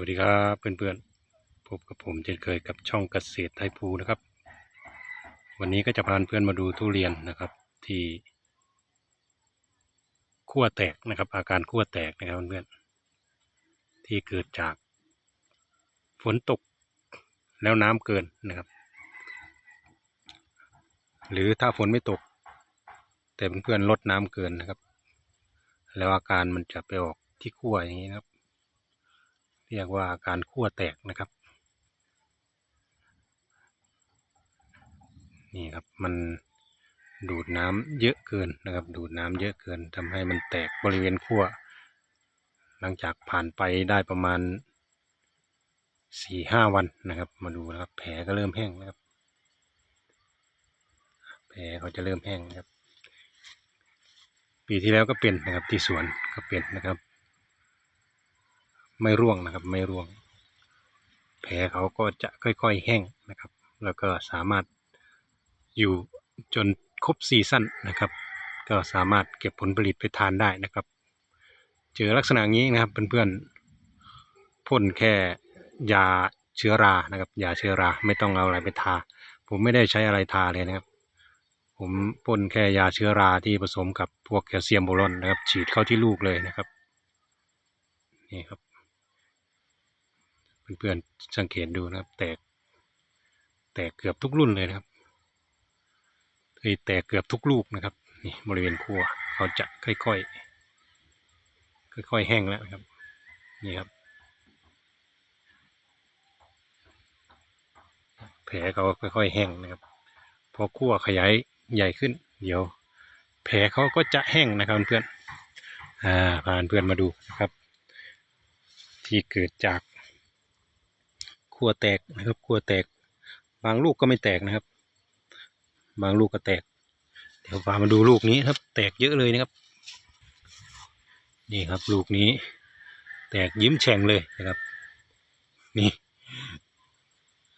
วัสดีครับเพื่อนๆพบกับผมเช่นเคยกับช่องเกษตรไทยภูนะครับ วันนี้ก็จะพาเพื่อนมาดูทุเรียนนะครับ ที่ขั้วแตกนะครับ อาการขั้วแตกนะครับเพื่อนๆที่เกิดจากฝนตกแล้วน้ำเกินนะครับ หรือถ้าฝนไม่ตก แต่เพื่อนๆลดน้ำเกินนะครับ แล้วอาการมันจะไปออกที่ขั้วอย่างนี้นะครับ เรียกว่าการขั้วแตกนะครับ นี่ครับมันดูดน้ำเยอะเกินนะครับ ดูดน้ำเยอะเกินทำให้มันแตกบริเวณขั้วหลังจากผ่านไปได้ประมาณสี่ห้าวันนะครับ มาดูนะครับ แผลก็เริ่มแห้งนะครับ แผลเขาจะเริ่มแห้งนะครับ ปีที่แล้วก็เป็นนะครับที่สวนก็เป็นนะครับ ไม่ร่วงนะครับ ไม่ร่วง แผลเขาก็จะค่อยๆแห้งนะครับ แล้วก็สามารถอยู่จนครบซีซั่นนะครับ ก็สามารถเก็บผลผลิตไปทานได้นะครับ เจอลักษณะงนี้นะครับเพื่อนๆพ่นแค่ยาเชื้อรานะครับยาเชื้อราไม่ต้องเอาอะไรไปทา ผมไม่ได้ใช้อะไรทาเลยนะครับ ผมพ่นแค่ยาเชื้อราที่ผสมกับพวกแคลเซียมโบรอนนะครับ ฉีดเข้าที่ลูกเลยนะครับนี่ครับ เพื่อนๆสังเกตดูนะครับ แตก แตกเกือบทุกรุ่นเลยนะครับเฮ้ยแตกเกือบทุกลูกนะครับนี่บริเวณขั้วเขาจะค่อยๆค่อยๆแห้งแล้วครับ นี่ครับแผลเขาค่อยๆแห้งนะครับพอขั้วขยายใหญ่ขึ้น เดี๋ยว แผลเขาก็จะแห้งนะครับเพื่อนๆอ่าพาเพื่อนมาดูนะครับ ที่เกิดจาก ขั้วแตกนะครับขั้วแตก บางลูกก็ไม่แตกนะครับ บางลูกก็แตก เดี๋ยวพามาดูลูกนี้ครับ แตกเยอะเลยนะครับ นี่ครับลูกนี้ แตกยิ้มแฉ่งเลยนะครับ นี่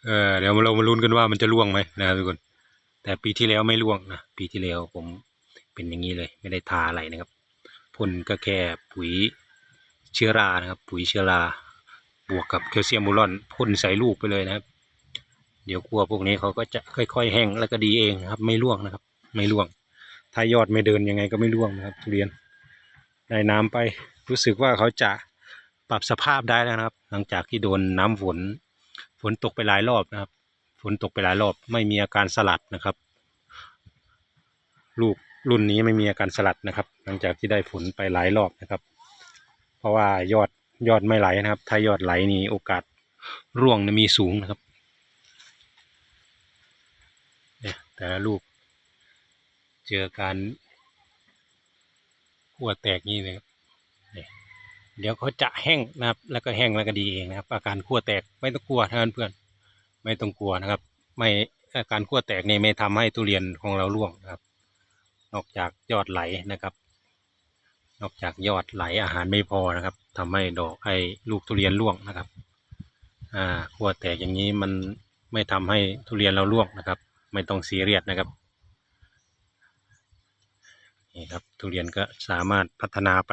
เออเดี๋ยวเรามาลุ้นกันว่ามันจะร่วงไหมนะครับทุกคน แต่ปีที่แล้วไม่ร่วงนะปีที่แล้วผมเป็นอย่างนี้เลย ไม่ได้ทาอะไรนะครับพ่นก็แค่ปุ๋ยเชื้อรานะครับ ปุ๋ยเชื้อรา บวกกับแคลเซียมบูรอนพ่นใส่ลูกไปเลยนะครับ เดี๋ยวกลัวพวกนี้เขาก็จะค่อย ๆ แห้งแล้วก็ดีเองนะครับ ไม่ร่วงนะครับ ไม่ร่วง ถ้ายอดไม่เดินยังไงก็ไม่ร่วงนะครับ ทุเรียนได้น้ำไปรู้สึกว่าเขาจะปรับสภาพได้แล้วนะครับ หลังจากที่โดนน้ำฝน ฝนตกไปหลายรอบนะครับ ฝนตกไปหลายรอบ ไม่มีอาการสลัดนะครับ ลูกรุ่นนี้ไม่มีอาการสลัดนะครับ หลังจากที่ได้ฝนไปหลายรอบนะครับ เพราะว่ายอด ยอดไม่ไหลนะครับ ถ้ายอดไหลนี่โอกาสร่วงนะมีสูงนะครับเนี่ยแต่ละลูก เจอการขั้วแตกนี่เลยครับเนี่ยเดี๋ยวเขาจะแห้งนะครับ แล้วก็แห้งแล้วก็ดีเองนะครับ อาการขั้วแตกไม่ต้องกลัวท่านเพื่อน ไม่ต้องกลัวนะครับ ไม่อาการขั้วแตกนี่ไม่ทำให้ทุเรียนของเราร่วงนะครับ นอกจากยอดไหลนะครับ นอกจากยอดไหลอาหารไม่พอนะครับทำให้ดอกให้ลูกทุเรียนร่วงนะครับ อ่าขั้วแตกอย่างนี้มันไม่ทำให้ทุเรียนเราร่วงนะครับ ไม่ต้องซีเรียสนะครับนี่ครับทุเรียนก็สามารถพัฒนาไป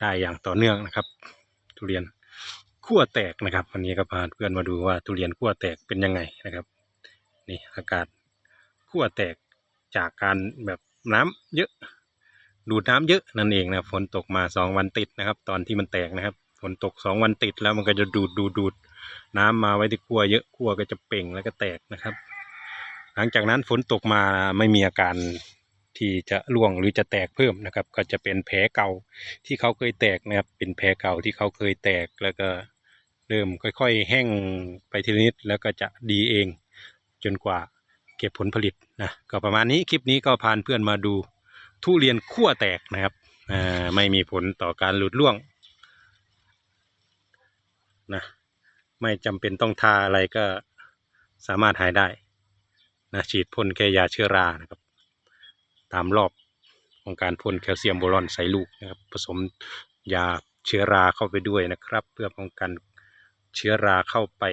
ได้อย่างต่อเนื่องนะครับ ทุเรียนขั้วแตกนะครับวันนี้ก็พาเพื่อนมาดูว่าทุเรียนขั้วแตกเป็นยังไงนะครับนี่อากาศขั้วแตกจากการแบบน้ำเยอะ ดูดน้ำเยอะนั่นเองนะฝนตกมาสองวันติดนะครับ ตอนที่มันแตกนะครับฝนตกสองวันติดแล้วมันก็จะดูดดูดดูดน้ำมาไว้ที่ขั้วเยอะขั้วก็จะเป่งแล้วก็แตกนะครับ หลังจากนั้นฝนตกมาไม่มีอาการที่จะร่วงหรือจะแตกเพิ่มนะครับ ก็จะเป็นแผลเก่าที่เขาเคยแตกนะครับ เป็นแผลเก่าที่เขาเคยแตกแล้วก็เริ่มค่อย ๆ แห้งไปทีละนิดแล้วก็จะดีเอง จนกว่าเก็บผลผลิตนะก็ประมาณนี้คลิปนี้ก็พาเพื่อนมาดู ทุเรียนขั้วแตกนะครับไม่มีผลต่อการหลุดร่วงนะไม่จำเป็นต้องทาอะไรก็สามารถหายได้นะฉีดพ่นแค่ยาเชื้อรานะครับ ตามรอบของการพ่นแคลเซียมโบรอนใส่ลูกนะครับ ผสมยาเชื้อราเข้าไปด้วยนะครับ เพื่อป้องกันเชื้อราเข้าไป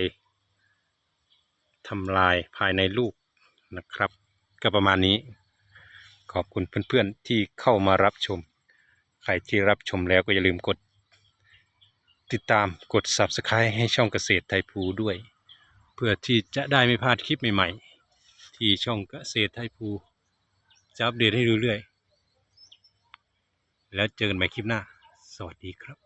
ทำลายภายในลูกนะครับ ก็ประมาณนี้ ขอบคุณเพื่อนๆที่เข้ามารับชม ใครที่รับชมแล้วก็อย่าลืมกด ติดตามกด Subscribe ให้ช่องเกษตรไทยภูด้วย เพื่อที่จะได้ไม่พลาดคลิปใหม่ๆ ที่ช่องเกษตรไทยภูจะอัปเดตให้เรื่อยๆแล้วเจอกันใหม่คลิปหน้า สวัสดีครับ